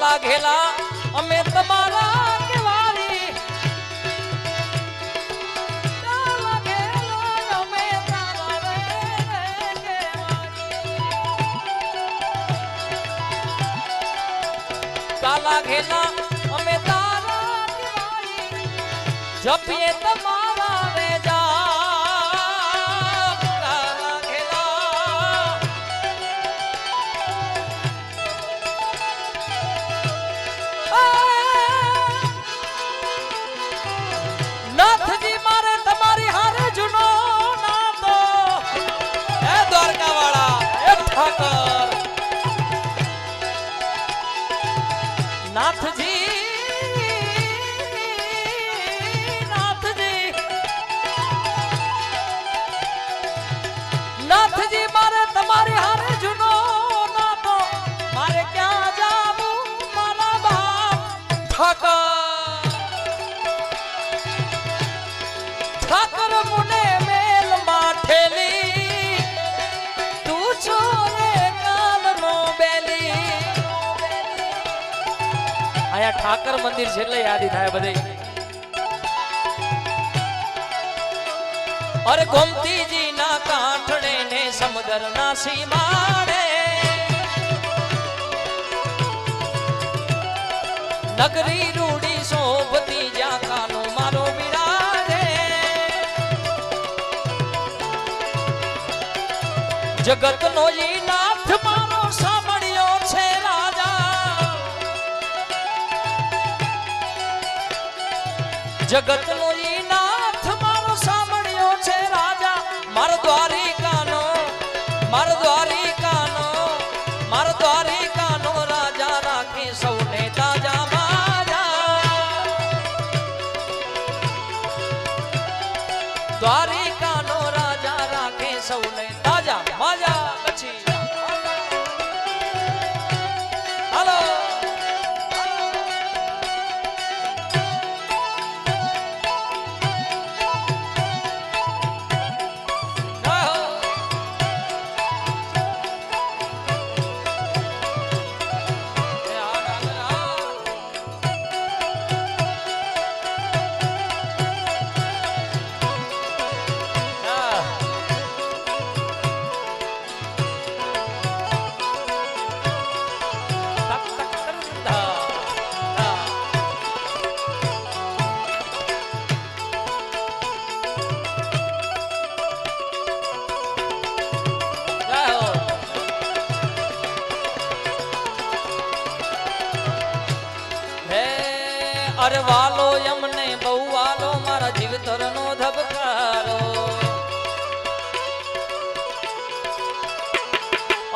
કાલા ઘેલા અમે તમારા ઘેલા અમે તારા જપીએ તમારા કાલા આયા ઠાકર મંદિર છે એટલે યાદી થાય બધે. અરે ગોમતીજી ના કાંઠણે ને સમુદ્ર ના સીમાડે નગરી રૂડી શોભતી જ્યાં કાનો મારો બિરાજે. જગત નો નાથ જગતનો ઈ નાથ મારો સાંભળ્યો છે રાજા. મારો દ્વારિકાનો મારો દ્વારિકાનો, મારો રાજા રાખે સૌને તાજા માજા. દ્વારિકાનો રાજા રાખે સૌને હે અરે વાલો યમને બહુ વાલો મારા જીવતરનો ધબકારો.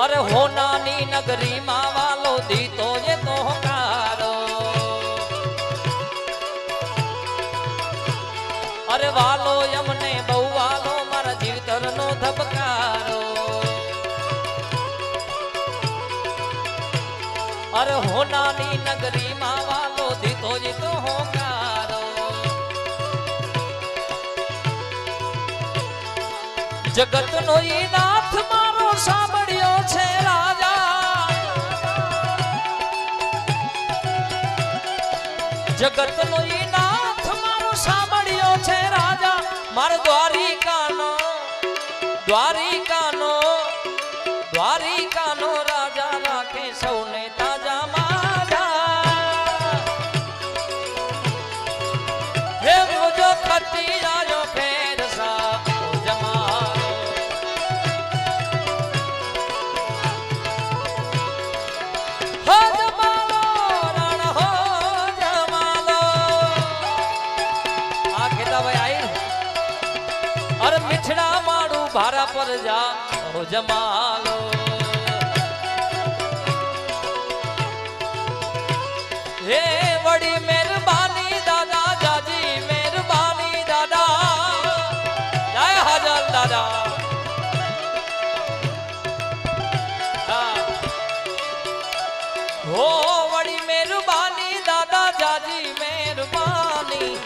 અરે હોનાની નગરીમાં વાલો, દીતો જે તો કારો અરે વાલો, યમને બહુ વાલો મારા જીવતરનો ધબકારો. અરે હોનાની દીધો જીતો નો ઈ નાથ મારો સાંભળ્યો છે રાજા. જગતનો ઈ નાથ મારો સાંભળ્યો છે રાજા. મારો દ્વારિકાનો માડું ભારા પર જા જમાલો. હે વડી મહેરબાની દાદા, જાજી મહેરબાની દાદા. જય હાજર દાદા. હા. વડી મહેરબાની દાદા, જાજી મહેરબાની.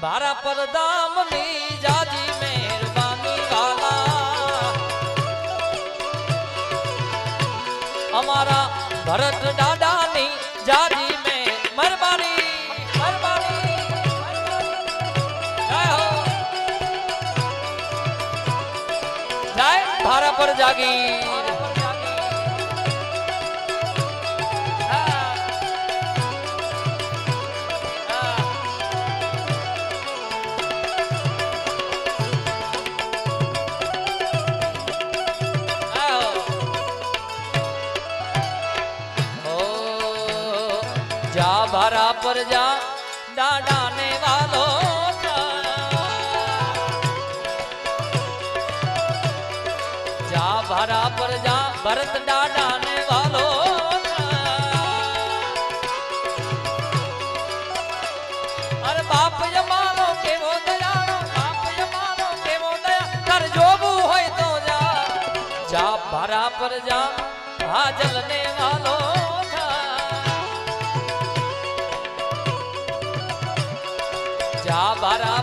ભારા પર દામની જાગીર પર જાગી જા ભારા પર જા દાડા ને વાલો ભરત દાદા ને. વાલો અરે બાપ જમાનો કેવો દયાળો, બાપ જમાનો કેવો દયા. કર જોવું હોય તો જા. જા ભરા જા હાજલ ને. વાલો જા ભરા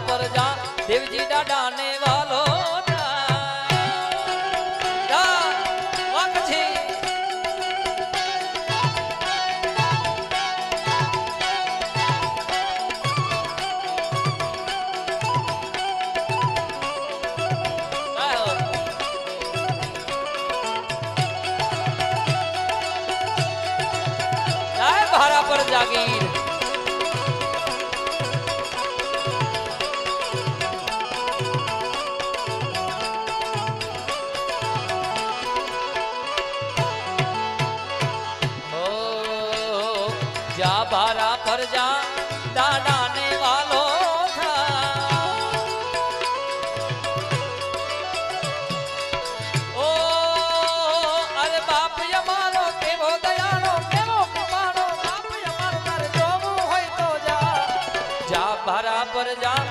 ભરા પર જા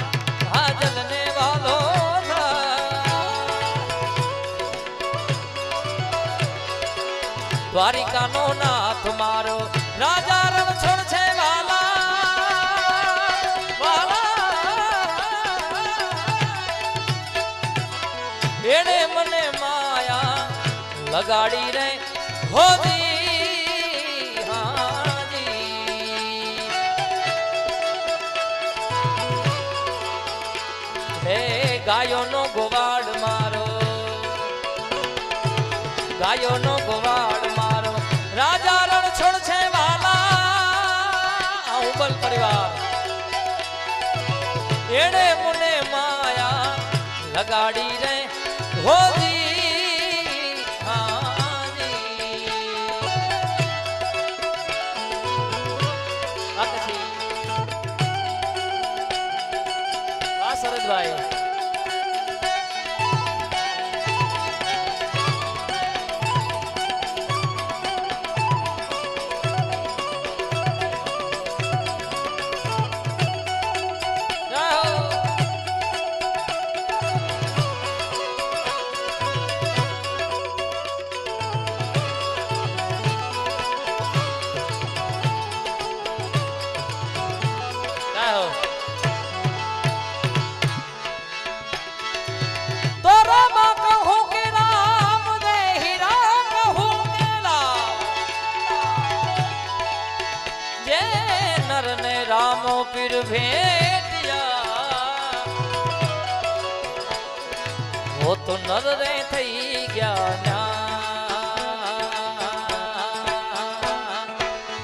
હાજલ ને વાલો દ્વારિકા નો નાથ મારો, રાજા રણછોડ છે વાલા. વાલા. મને માયા લગાડી રે હોદી ગાયોનો ગોવાડ મારો. ગાયોનો ગોવાડ મારો. રાજા રણછોડ છે વાલા. ઉબલ પરિવાર. એણે મને માયા લગાડી રે. હોદી રામો પીર ભેટિયા હો તો નર રે થઈ ગયા